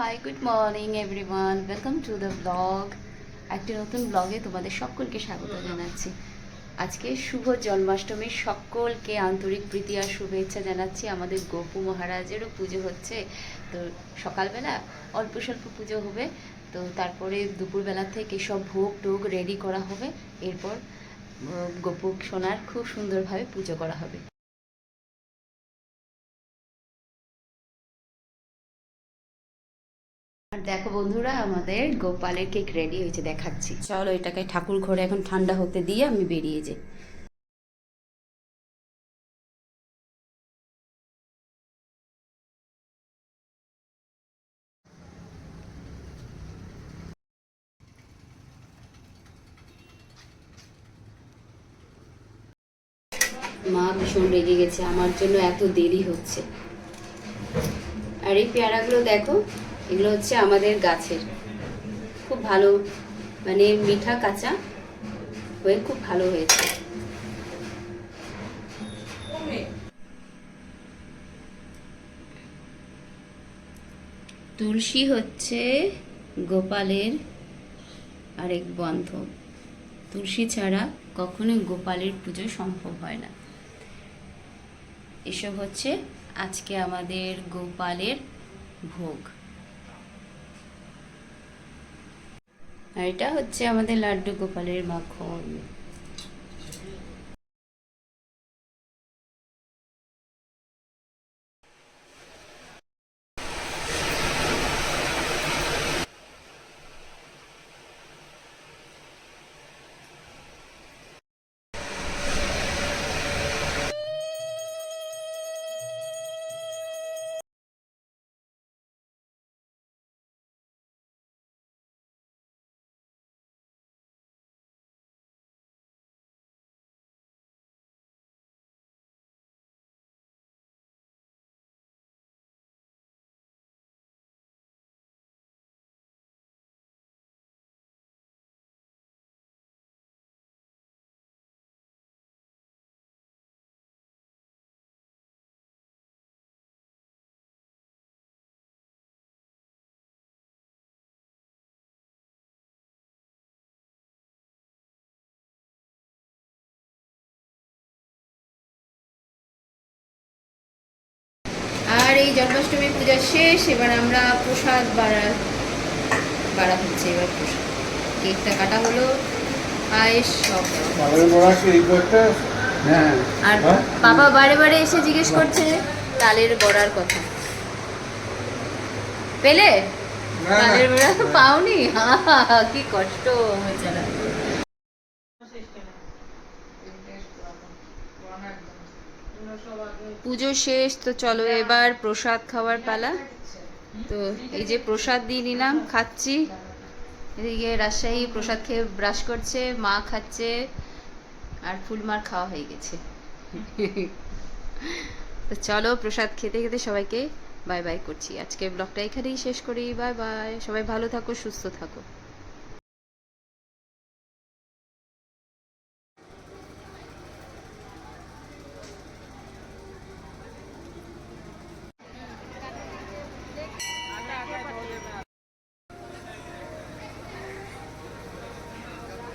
Hi good morning everyone welcome to the blog একটি নতুন ব্লগে তোমাদের সকলকে স্বাগত জানাচ্ছি। আজকে শুভ জন্মাষ্টমীর সকলকে আন্তরিক প্রীতি আর শুভেচ্ছা জানাচ্ছি। আমাদের গোপু মহারাজেরও পুজো হচ্ছে। তো সকালবেলা অল্প স্বল্প পুজো হবে। তো তারপরে দুপুরবেলা থেকে সব ভোগ টোগ রেডি করা হবে। এরপর গোপু সোনার খুব সুন্দরভাবে পুজো করা হবে। আর দেখো বন্ধুরা, আমাদের গোপালের কেক রেডি হয়েছে, দেখাচ্ছি। চলো এটাকে ঠাকুর ঘরে এখন ঠান্ডা হতে দিয়ে আমি বেরিয়ে যাই। মা ভীষণ রেগে গেছে, আমার জন্য এত দেরি হচ্ছে। আর এই পেয়ারাগুলো দেখো এগুলো হচ্ছে আমাদের গাছের। খুব ভালো মানে মিঠা কাঁচা হয়ে খুব ভালো হয়েছে। তুলসী হচ্ছে গোপালের আরেক বান্ধব। তুলসী ছাড়া কখনো গোপালের পুজো সম্ভব হয় না। এসব হচ্ছে আজকে আমাদের গোপালের ভোগ। আর এটা হচ্ছে আমাদের লাড্ডু গোপালের মাখন। এই জন্মাষ্টমী পূজা শেষ এবার আমরা প্রসাদ বাড়া বাড়া হচ্ছে এবার প্রসাদ। কেকটা কাটা হলো পায়েস সব। হ্যাঁ। আর হ্যাঁ? বাবা বারে বারে এসে জিজ্ঞেস করছে তালের বড়ার কথা। পেলে। তালের বড়া পাওনি? আহা, কি কষ্ট বেচারা পুজো শেষ, তো চলো এবার প্রসাদ খাওয়ার পালা। তো এই যে প্রসাদ দিয়ে নিলাম, খাচ্ছি। এদিকে রাজশাহী প্রসাদ খেয়ে ব্রাশ করছে, মা খাচ্ছে, আর ফুলমার খাওয়া হয়ে গেছে। তো চলো প্রসাদ খেতে খেতে সবাইকে বাই বাই করছি। আজকের ব্লগটা এখানেই শেষ করি বাই বাই সবাই ভালো থাকো, সুস্থ থাকো।